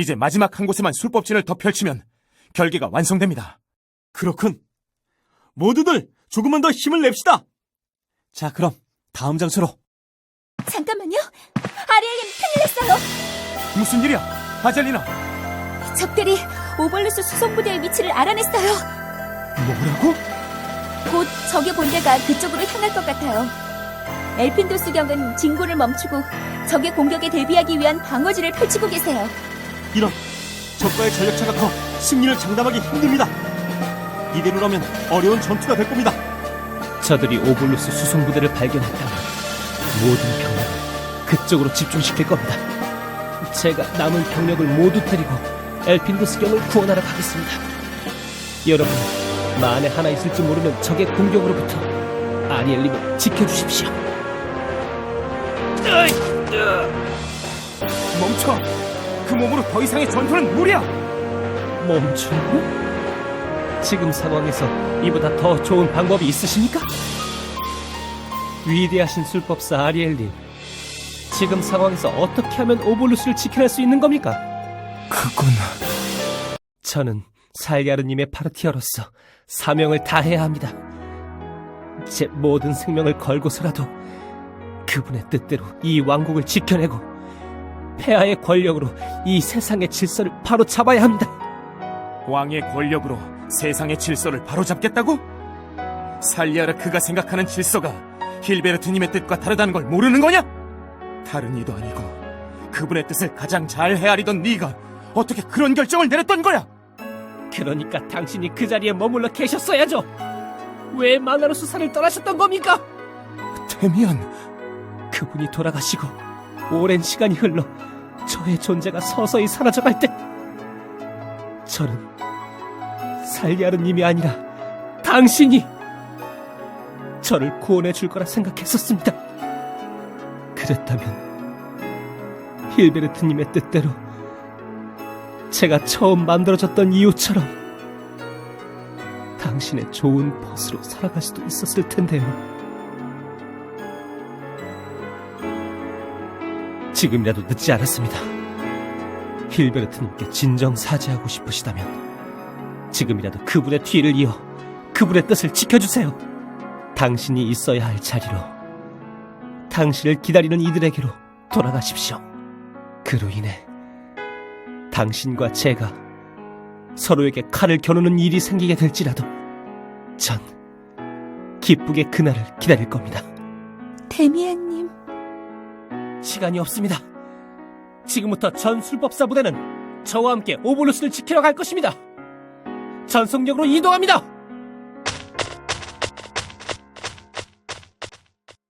이제 마지막 한 곳에만 술법진을 더 펼치면 결계가 완성됩니다. 그렇군. 모두들 조금만 더 힘을 냅시다. 자, 그럼 다음 장소로. 잠깐만요. 아리엘님 큰일 났어요. 무슨 일이야? 아젤리나, 적들이 오벌루스 수송부대의 위치를 알아냈어요. 뭐라고? 곧 적의 본대가 그쪽으로 향할 것 같아요. 엘핀도스 경은 진군을 멈추고 적의 공격에 대비하기 위한 방어지를 펼치고 계세요. 이런 적과의 전력차가 커 승리를 장담하기 힘듭니다. 이대로라면 어려운 전투가 될 겁니다. 저들이 오블루스 수송부대를 발견했다면 모든 병력을 그쪽으로 집중시킬 겁니다. 제가 남은 병력을 모두 데리고 엘핀도스경을 구원하러 가겠습니다. 여러분, 만에 하나 있을지 모르는 적의 공격으로부터 아리엘님을 지켜주십시오. 멈춰! 그 몸으로 더 이상의 전투는 무리야! 멈추라고? 지금 상황에서 이보다 더 좋은 방법이 있으십니까? 위대하신 술법사 아리엘님, 지금 상황에서 어떻게 하면 오볼루스를 지켜낼 수 있는 겁니까? 그건... 저는 살야르님의 파르티어로서 사명을 다해야 합니다. 제 모든 생명을 걸고서라도 그분의 뜻대로 이 왕국을 지켜내고 폐하의 권력으로 이 세상의 질서를 바로 잡아야 합니다. 왕의 권력으로 세상의 질서를 바로잡겠다고? 살리아라 그가 생각하는 질서가 힐베르트님의 뜻과 다르다는 걸 모르는 거냐? 다른 이도 아니고 그분의 뜻을 가장 잘 헤아리던 네가 어떻게 그런 결정을 내렸던 거야? 그러니까 당신이 그 자리에 머물러 계셨어야죠. 왜 마나로 수사를 떠나셨던 겁니까? 데미안, 그분이 돌아가시고 오랜 시간이 흘러 저의 존재가 서서히 사라져갈 때 저는 살리아르님이 아니라 당신이 저를 구원해 줄 거라 생각했었습니다. 그랬다면 힐베르트님의 뜻대로 제가 처음 만들어졌던 이유처럼 당신의 좋은 벗으로 살아갈 수도 있었을 텐데요. 지금이라도 늦지 않았습니다. 힐베르트님께 진정 사죄하고 싶으시다면 지금이라도 그분의 뒤를 이어 그분의 뜻을 지켜주세요. 당신이 있어야 할 자리로 당신을 기다리는 이들에게로 돌아가십시오. 그로 인해 당신과 제가 서로에게 칼을 겨누는 일이 생기게 될지라도 전 기쁘게 그날을 기다릴 겁니다. 데미안님, 시간이 없습니다. 지금부터 전 술법사 부대는 저와 함께 오볼루스를 지키러 갈 것입니다. 전속력으로 이동합니다.